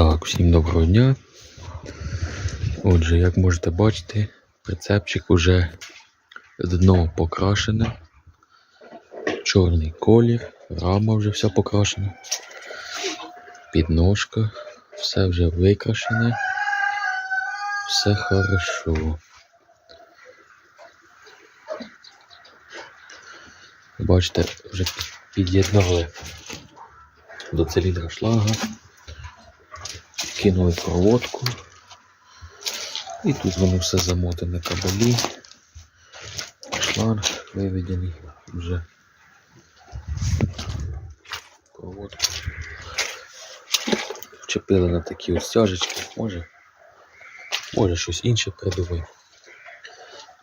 Так, всім доброго дня. Отже, як можете бачити, прицепчик уже дно покрашене. Чорний колір, рама вже вся покрашена. Підножка, все вже викрашене. Все хорошо. Бачите, вже під'єднали до циліндра шлага кинули проводку. І тут воно все замотане кабелі. Шланг виведений вже. Проводку. Вчепили на такі ось стяжечки. Може, може щось інше придумаємо.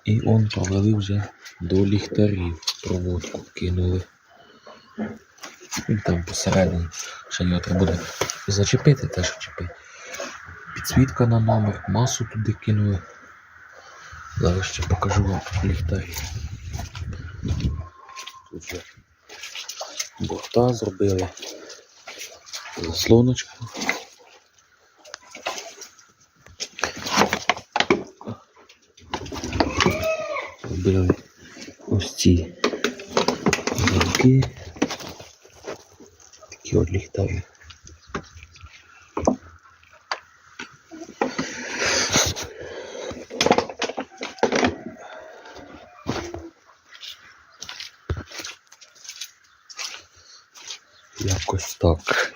І он провели вже до ліхтарів. Проводку кинули. І там посередині ще його треба буде зачепити, теж чіпити. Підсвітка на номер, масу туди кинули. Зараз ще покажу вам ліхтарі. Тут вже борта зробили. Заслоночку. Зробили ось ці замки. Такі от ліхтарі. Якось так.